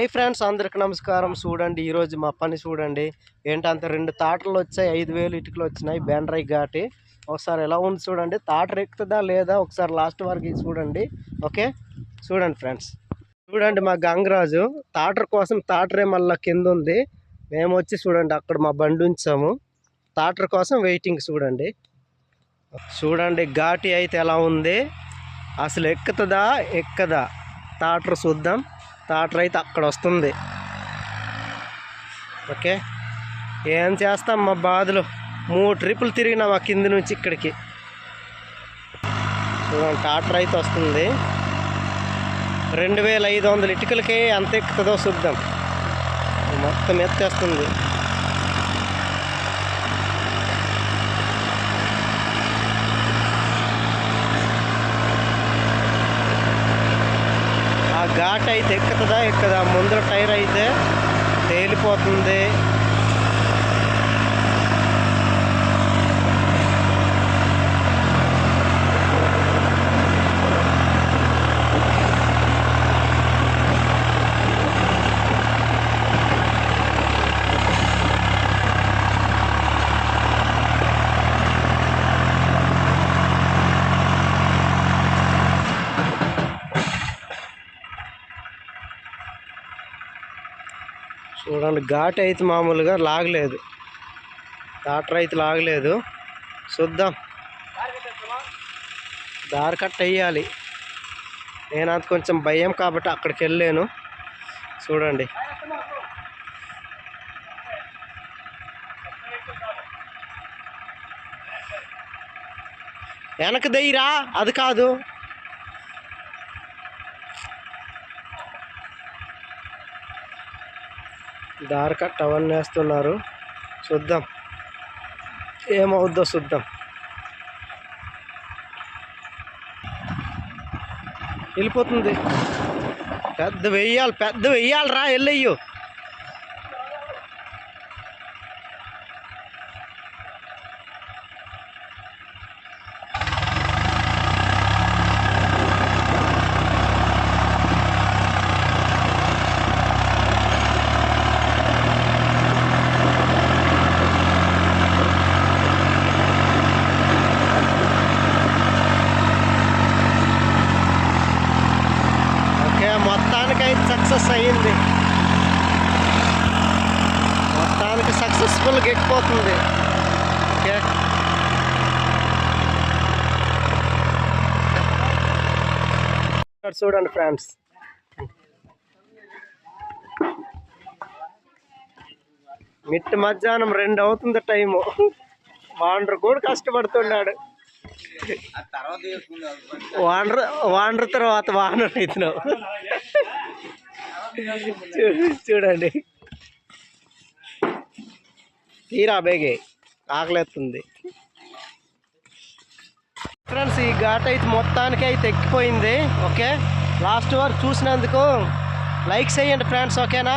Hi friends అందరికి నమస్కారం. చూడండి ఈరోజు మా పని చూడండి. ఏంటంటే రెండు తాటలు వచ్చాయి ఐదు వేలు ఇటుకలు వచ్చినాయి బెండ్రై ఘాటి. ఒకసారి ఎలా ఉంది చూడండి. తాట ఎక్కుతుందా లేదా? ఒకసారి లాస్ట్ వరకు చూడండి. ఓకే? చూడండి ఫ్రెండ్స్. చూడండి మా గంగరాజు తాటర కోసం తాటరే మళ్ళీ కింద ఉంది. మేము వచ్చి చూడండి అక్కడ మా బండి ఉంచాము. తాటర కోసం వెయిటింగ్ చూడండి. చూడండి ఘాటి అయితే ఎలా ఉంది? అసలు ఎక్కుతుందా ఎక్కదా? తాటరు చూద్దాం. స్టార్టర్ అయితే అక్కడ వస్తుంది. ఓకే? ఏం చేస్తాం మా బాధలు? మూడు ట్రిప్పులు తిరిగినాం మా కింది నుంచి ఇక్కడికి. చూడండి టాటర్ అయితే వస్తుంది. రెండు వేల ఐదు వందల ఇటుకలకి ఎంత ఎక్కుతుందో చూద్దాం. మొత్తం ఎత్తేస్తుంది. ఘాట్ అయితే ఎక్కుతుందా? ఎక్కదా ముందర టైర్ అయితే తేలిపోతుంది. చూడండి ఘాట్ అయితే మామూలుగా లాగలేదు. టాటర్ అయితే లాగలేదు. చూద్దాం. దారి కట్ అయ్యాలి. నేను అది కొంచెం భయం కాబట్టి అక్కడికి వెళ్ళాను. చూడండి. వెనక దయ్యరా అది కాదు. దారి కట్ వేస్తున్నారు చూద్దాం. ఏమవుద్దో చూద్దాం. వెళ్ళిపోతుంది. పెద్ద వెయ్యాలి పెద్ద వెయ్యాలి రా వెళ్ళయ్యో ఓకే మొత్తానికి అయితే సక్సెస్ అయ్యింది మొత్తానికి సక్సెస్ఫుల్గా ఎక్కిపోతుంది. ఓకే. చూడండి ఫ్రెండ్స్ మిట్ట మధ్యాహ్నం రెండు అవుతుంది టైము. వాండర్ కూడా కష్టపడుతున్నాడు. వానర్ వానర్ తర్వాత వానర్ అవుతున్నావు చూడండి. తీరా బేగే ఆకలేస్తుంది ఫ్రెండ్స్ ఈ ఘాట్ అయితే మొత్తానికి అయితే ఎక్కిపోయింది ఓకే? లాస్ట్ వరకు చూసినందుకు లైక్ చేయండి ఫ్రెండ్స్ ఓకేనా?